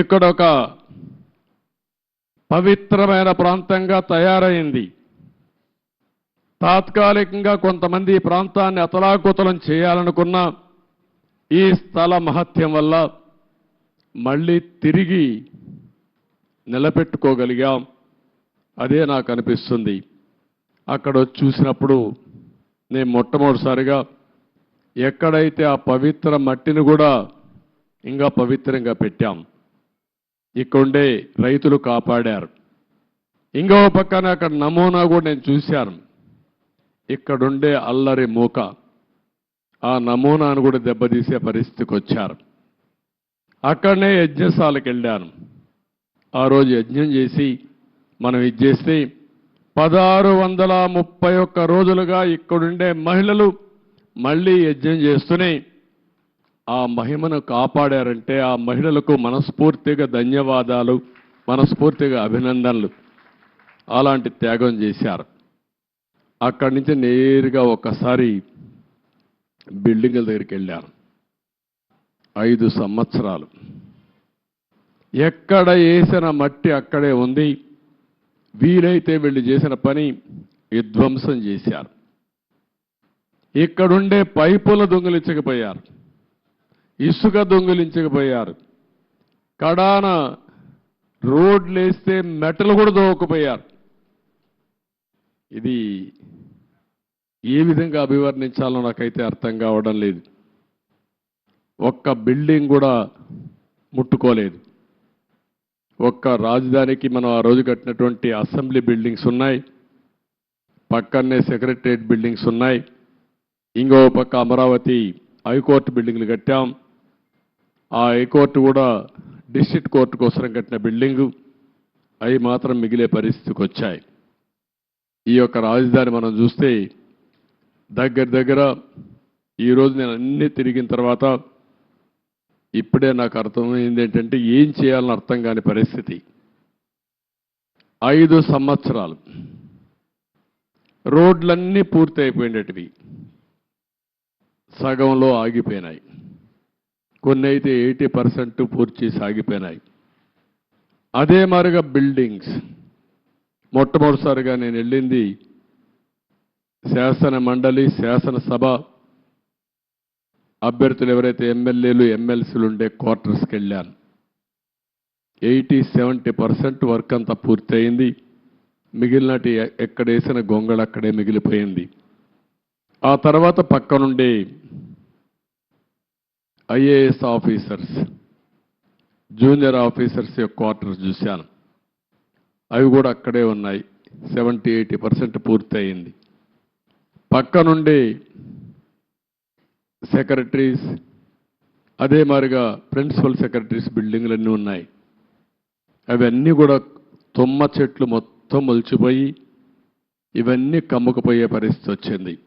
ఇక్కడ ఒక పవిత్రమైన ప్రాంతంగా తయారైంది. తాత్కాలికంగా కొంతమంది ఈ ప్రాంతాన్ని అతలాకుతలం చేయాలనుకున్న ఈ స్థల మహత్యం వల్ల మళ్ళీ తిరిగి నిలబెట్టుకోగలిగాం. అదే నాకు అనిపిస్తుంది అక్కడ చూసినప్పుడు నేను మొట్టమొదటిసారిగా ఎక్కడైతే ఆ పవిత్ర మట్టిని కూడా ఇంకా పవిత్రంగా పెట్టాం. ఇక్కడుండే రైతులు కాపాడారు. ఇంకో పక్కన అక్కడ నమూనా కూడా నేను చూశాను. ఇక్కడుండే అల్లరి మూక. ఆ నమూనాను కూడా దెబ్బతీసే పరిస్థితికి వచ్చారు. అక్కడనే యజ్ఞశాలకు వెళ్ళాను. ఆ రోజు యజ్ఞం చేసి మనం ఇది చేస్తే పదహారు వందల ముప్పై ఒక్క రోజులుగా ఇక్కడుండే మహిళలు మళ్ళీ యజ్ఞం చేస్తూనే ఆ మహిమను కాపాడారంటే ఆ మహిళలకు మనస్ఫూర్తిగా ధన్యవాదాలు మనస్ఫూర్తిగా అభినందనలు. అలాంటి త్యాగం చేశారు. అక్కడి నుంచి నేరుగా ఒక్కసారి బిల్డింగ్ల దగ్గరికి వెళ్ళాను ఐదు సంవత్సరాలు. ఎక్కడ వేసిన మట్టి అక్కడే ఉంది. వీలైతే వీళ్ళు చేసిన పని విధ్వంసం చేశారు. ఇక్కడుండే పైపుల దొంగలించకపోయారు. ఇసుక దొంగిలించకపోయారు. కడాన రోడ్లు వేస్తే మెటలు కూడా దోవకపోయారు. ఇది ఏ విధంగా అభివర్ణించాలో నాకైతే అర్థం కావడం లేదు. ఒక్క బిల్డింగ్ కూడా ముట్టుకోలేదు. ఒక్క రాజధానికి మనం ఆ రోజు కట్టినటువంటి అసెంబ్లీ బిల్డింగ్స్ ఉన్నాయి. పక్కనే సెక్రటరియట్ బిల్డింగ్స్ ఉన్నాయి. ఇంకో పక్క అమరావతి హైకోర్టు బిల్డింగ్లు కట్టాం. ఆ హైకోర్టు కూడా డిస్ట్రిక్ట్ కోర్టు కోసం కట్టిన బిల్డింగు అవి మాత్రం మిగిలే పరిస్థితికి వచ్చాయి. ఈ యొక్క రాజధాని మనం చూస్తే దగ్గర దగ్గర ఈరోజు నేను అన్నీ తిరిగిన తర్వాత ఇప్పుడే నాకు అర్థమైంది ఏంటంటే ఏం చేయాలని అర్థం కాని పరిస్థితి. ఐదు సంవత్సరాలు రోడ్లన్నీ పూర్తి అయిపోయినటివి సగంలో ఆగిపోయినాయి. కొన్ని అయితే ఎయిటీ పర్సెంట్ పూర్తి సాగిపోయినాయి. అదే మాదిరిగా బిల్డింగ్స్. మొట్టమొదటిసారిగా నేను వెళ్ళింది శాసన మండలి శాసనసభ అభ్యర్థులు ఎవరైతే ఎమ్మెల్యేలు ఎమ్మెల్సీలు ఉండే క్వార్టర్స్కి వెళ్ళాను. ఎయిటీ సెవెంటీ పర్సెంట్ వర్క్ అంతా పూర్తయింది. మిగిలినటి ఎక్కడ వేసిన గొంగళ అక్కడే మిగిలిపోయింది. ఆ తర్వాత పక్కనుండే ఐఏఎస్ ఆఫీసర్స్ జూనియర్ ఆఫీసర్స్ యొక్క క్వార్టర్స్ చూశాను. అవి కూడా అక్కడే ఉన్నాయి. సెవెంటీ ఎయిటీ పర్సెంట్ పూర్తయింది. పక్కనుండి సెక్రటరీస్ అదే మాదిరిగా ప్రిన్సిపల్ సెక్రటరీస్ బిల్డింగ్లన్నీ ఉన్నాయి. అవన్నీ కూడా తుమ్మ చెట్లు మొత్తం మొలిచిపోయి ఇవన్నీ కమ్ముకుపోయే పరిస్థితి వచ్చింది.